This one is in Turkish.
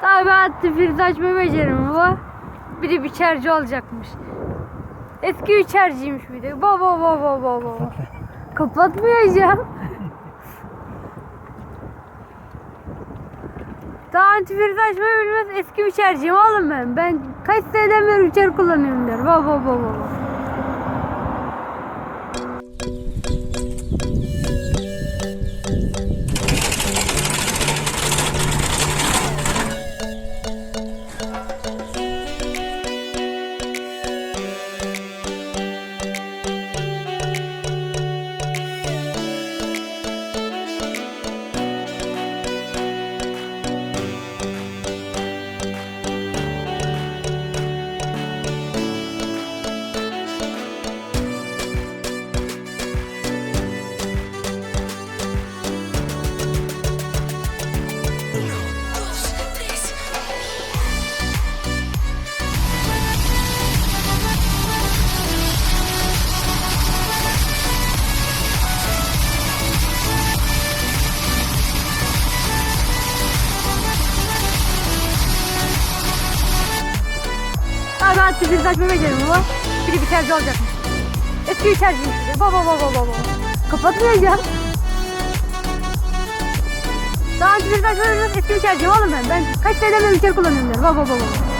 Tabi attı bir açma becerim bu. Biri biçerci olacakmış. Eski biçerciymiş bir de. Baba baba baba baba. Kapatmayacağım. Daha antifriz açmayı bilmez eski biçerciyim oğlum ben. Ben kaç seneden beri biçer kullanıyorum der. Baba baba baba. Abi antifriz açmayı becerim bu. Biri biçerci olacakmış. Eski bir de. Baba baba baba. Kapatmayacağım. Daha antifriz açmayı bilmez eski biçerciyim oğlum ben. Ben kaç seneden beri biçer kullanıyorum der. Baba baba baba.